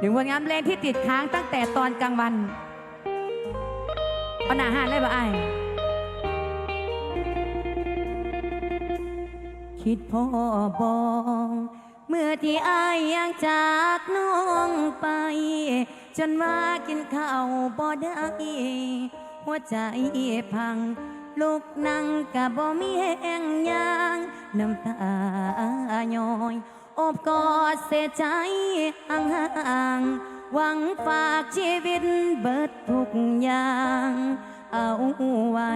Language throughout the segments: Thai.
ถึงผลงานเพลงที่ติดค้างตั้งแต่ตอนกลางวันเอาหนาหานเลยบ่ไอคิดพ่อบองเมื่อที่อายยังจากน้องไป จนว่ากินข้าวบ่ได้หัวใจพังลูกนั่งกะบ่มีแห้งยาง น้ำตาย้อย อบกอดเสียใจห่างๆหวังฝากชีวิตเบิดทุกอย่าง เอาไว้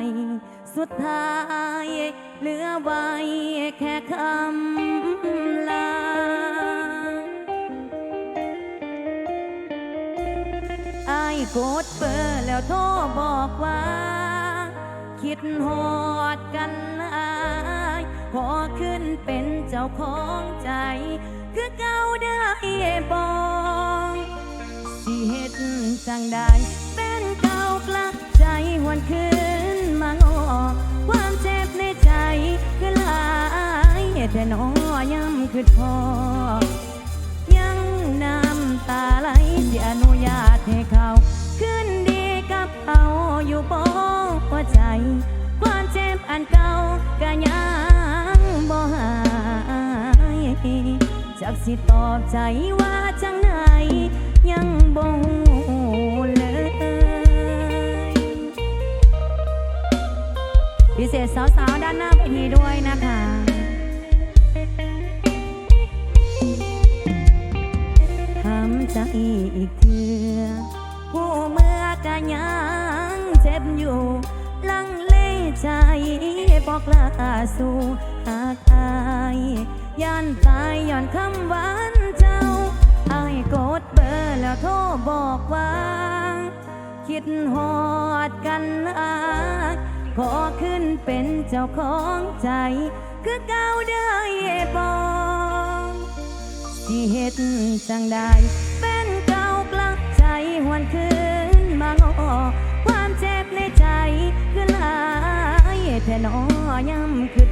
สุดท้ายเหลือไว้แค่คำลาไอายกดเบอร์แล้วโทรบอกว่า คิดหอดกันอา ขอขึ้นเป็นเจ้าของใจ คือเก่าได้บอกสิเฮ็ดจังใดเป็นเก่ากลับใจหวนคืนมางอความเจ็บในใจคือหลายแต่น้อยำคือพอ ยังน้ำตาไหลที่อนุญาตให้เขา ขึ้นดีกับเขาอยู่บ่หัวใจ ความเจ็บอันเก่าก็ยังบ่หา จากสิตอบใจว่าจังไหนยังบ่ฮู้เลยพิเศษสาวๆ ด้านหน้าเวทีด้วยนะคะทำใจอีกเถือผู้เมื่อกะยังเจ็บอยู่ ลังเลใจบอกลาสู่หากอาย ย่านตายย้อนคำหวานเจ้าอายกดเบอร์แล้วโทรบอกว่า คิดหอดกันอายขอขึ้นเป็นเจ้าของใจ คือเก่าได้บอกสิเฮ็ดจังใดเป็นเก่ากลับใจหวนคืนมางอความเจ็บในใจคือหลายแท่น้อย้ำคื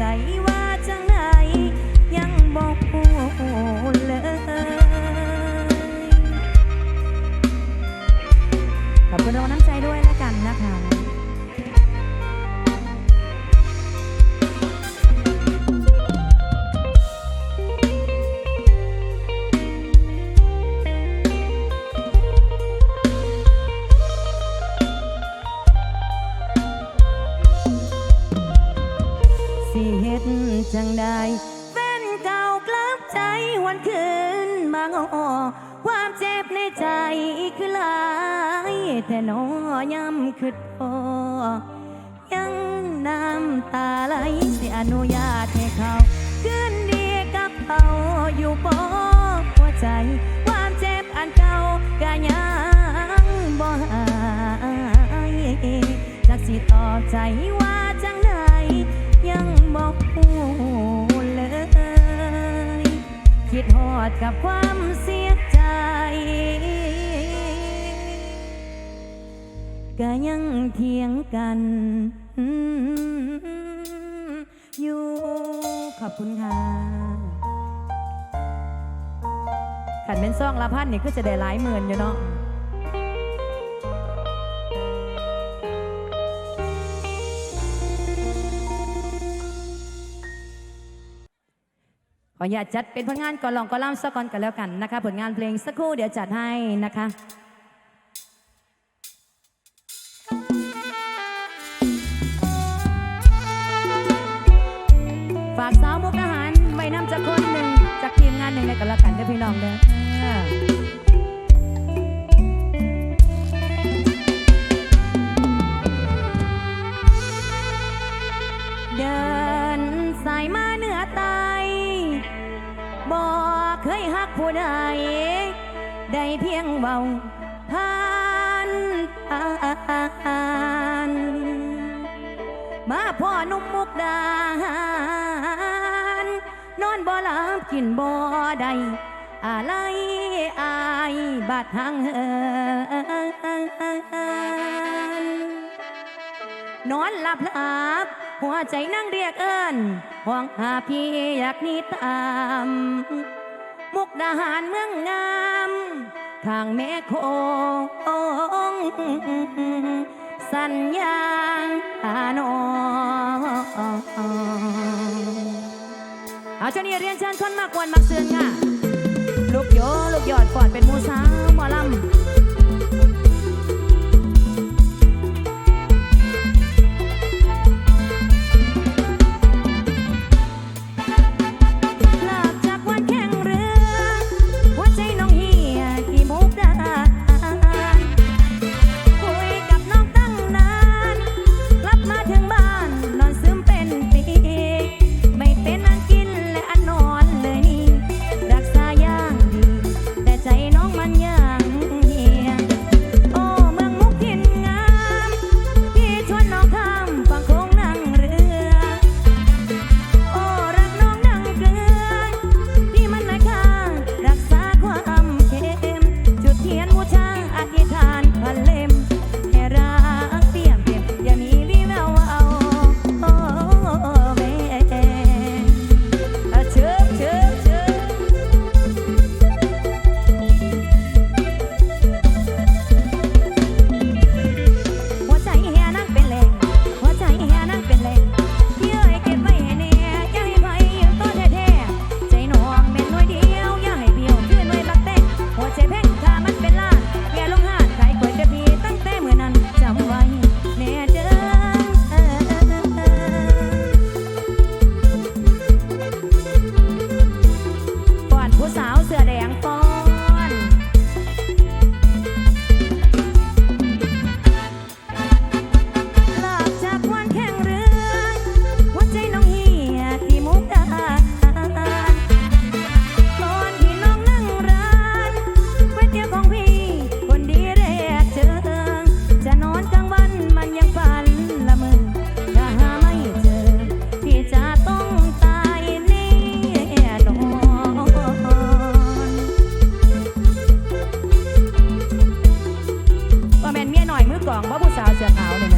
ตอบ แต่น้อยำคือพอยังน้ำตาไหลสิอนุญาตให้เขาคืนดีกับเขาอยู่บ่หัวใจ ความเจ็บอันเก่าก็ยังบ่หายจักสิตอบใจว่าจังไหนยังบอกพูเลย คิดหอดกับความเสียใจ ก็ยังเถียงกัน อยู่ ขอบคุณค่ะขันเป็นซ่องละพันนี่ก็จะได้หลายหมื่นอยู่เนาะขออย่าจัดเป็นผลงานก่อนลองก่อนล่ำสักก่อนกันแล้วกันนะคะ ผลงานเพลงสักครู่เดี๋ยวจัดให้นะคะ หนึ่งในกันล้วกันเด้อพี่น้องเด้อเดินสายมาเหนือไตบอกเคยหักผู้ใดได้เพียงเบาผ่านผ่านมาพ่อหนุ่มมุกดา บ่หลับกินบ่ได้อะไรอายบาดทางเหินนอนหลับหลับหัวใจนั่งเรียกเอิญห่วงหาพี่อยากหนีตาม มุกดาหารเมืองงามข้างแม่โคงสัญญาหานอ เอาเจ้านี่เรียนเชิญชนมากวนมักเสือนค่ะ ลูกโยลูกยอดปอดเป็นมูสาวหมอลำ Sao?